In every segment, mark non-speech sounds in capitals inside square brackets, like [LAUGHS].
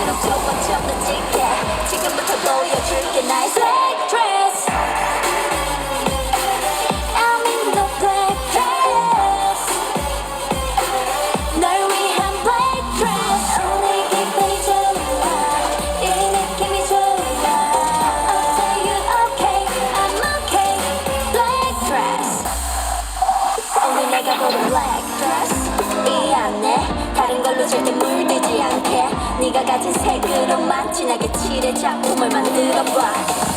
지칠수록 좋아 좀더 짙게 지금부터 보여줄게 나의 black dress I'm in the black dress 널 위한 black dress 오늘 기분이 좋아 이 느낌이 좋아 I'll tell you okay I'm okay black dress 오늘 내가 고른 black dress 이 안에 다른 걸로 절대 가진 색으로만 진하게 칠해 작품을 만들어봐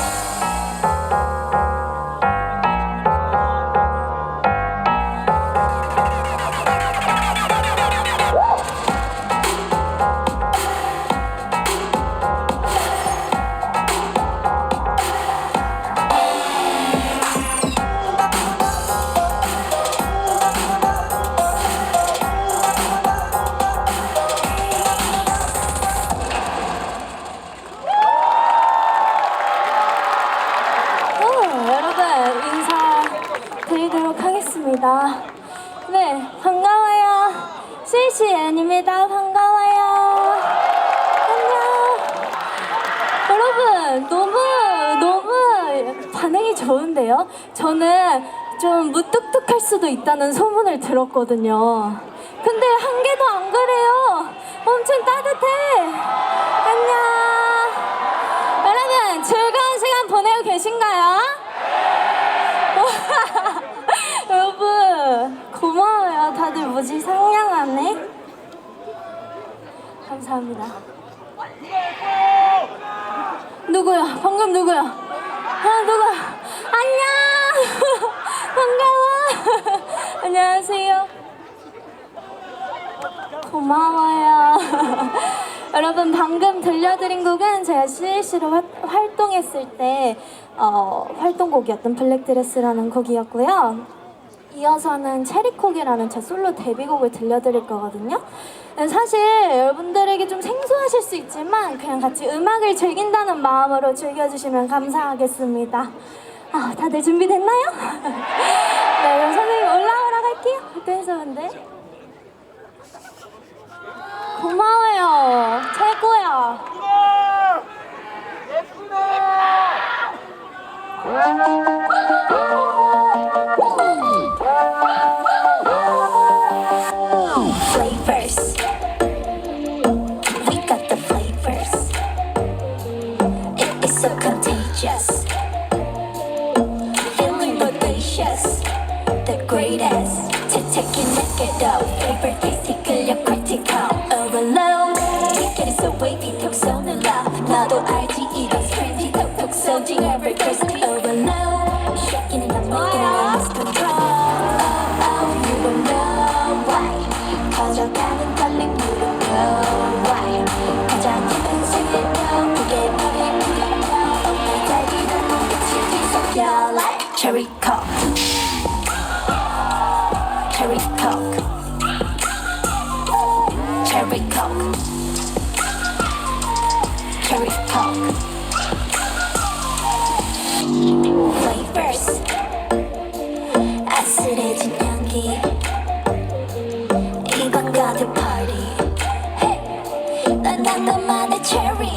좋은데요? 저는 좀 무뚝뚝할 수도 있다는 소문을 들었거든요. 근데 한 개도 안 그래요. 엄청 따뜻해. 안녕. 여러분 즐거운 시간 보내고 계신가요? [LAUGHS] 여러분 고마워요 다들 뭐지 상냥하네 감사합니다 누구야 방금 누구야 아 누구야 안녕 [LAUGHS] 반가워 안녕하세요 [LAUGHS] 고마워요. [LAUGHS] 여러분 방금 들려드린 곡은 제가 CLC로 화, 활동했을 때 어, 활동곡이었던 블랙드레스라는 곡이었고요. 이어서는 체리콕이라는 제 솔로 데뷔곡을 들려드릴 거거든요. 네, 사실 여러분들에게 좀 생소하실 수 있지만 그냥 같이 음악을 즐긴다는 마음으로 즐겨주시면 감사하겠습니다. 아, 다들 준비됐나요? 네, 그럼 선생님 올라오라 갈게요. 댄서분들. 고마워요. 최고야. flavors. 이번 가득 party. Hey. 난 너만의 cherry.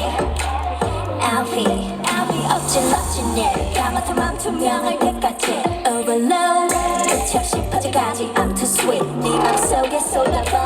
Alfie, Alfie 어진 어진 일 까맣던 맘 투명할 때까지 Overload 끝이 없이 퍼져가지 I'm too sweet 네 맘속에 쏟아버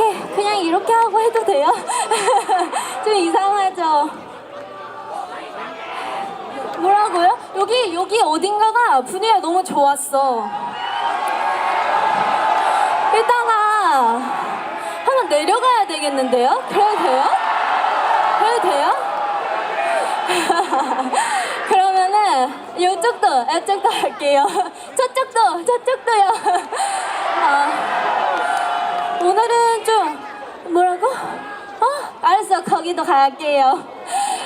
어떻게 그냥 이렇게 하고 해도 돼요? [LAUGHS] 좀 이상하죠? 뭐라고요? 여기 여기 어딘가가 분위기가 너무 좋았어. 이따가 한번 내려가야 되겠는데요? 그래도 돼요? 그래도 돼요? [LAUGHS] 그러면은 이쪽도 이쪽도 할게요. [LAUGHS] 저쪽도 저쪽도요. 아, 오늘은 좀 뭐라고? 어? 알았어 거기도 갈게요.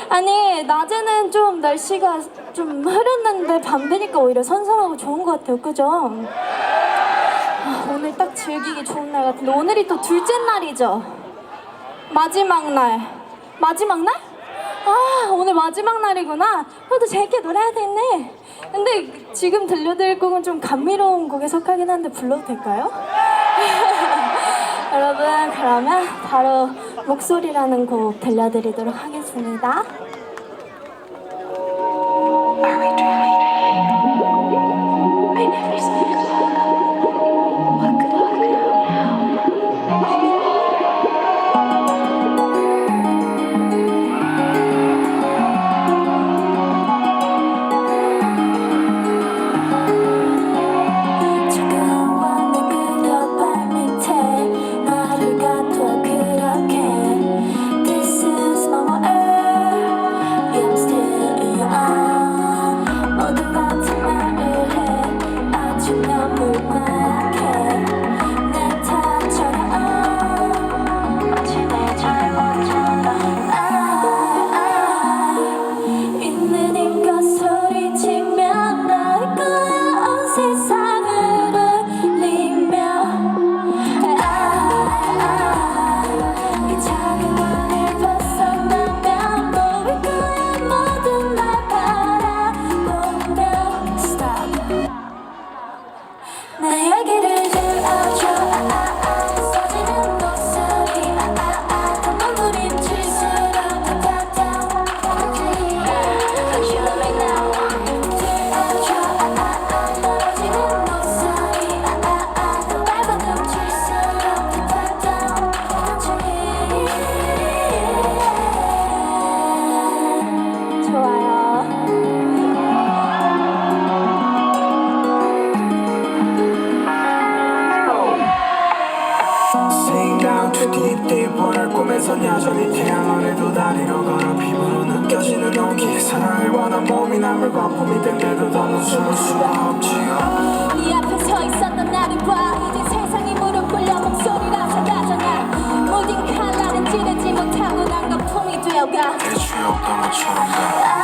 아니 낮에는 좀 날씨가 좀 흐렸는데 밤 되니까 오히려 선선하고 좋은 것 같아요. 그죠? 아, 오늘 딱 즐기기 좋은 날 같은데 오늘이 또 둘째 날이죠. 마지막 날. 마지막 날? 아 오늘 마지막 날이구나. 그래도 재밌게 놀아야 되네. 근데 지금 들려드릴 곡은 좀 감미로운 곡에 속하긴 한데 불러도 될까요? 여러분 그러면 바로 목소리라는 곡 들려드리도록 하겠습니다. 아래 두 다리로 걸어 피부로 느껴지는 온기. 사랑을 원한 몸이 남을 거품이 된데도 더는 숨을 수가 없지요 네 앞에 서 있었던 나를 봐 이제 세상이 무릎 꿇려 목소리라 사라져나. 모든 칼날은 찌르지 못하고 난 거품이 되어가. 대추 없던 것처럼 있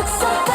it's so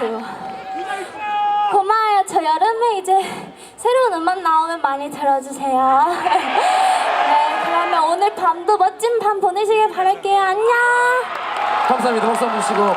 있어요. 고마워요. 저 여름에 이제 새로운 음악 나오면 많이 들어주세요. [LAUGHS] 네, 그러면 오늘 밤도 멋진 밤 보내시길 바랄게요. 안녕. 감사합니다. 박수 한번 주시고.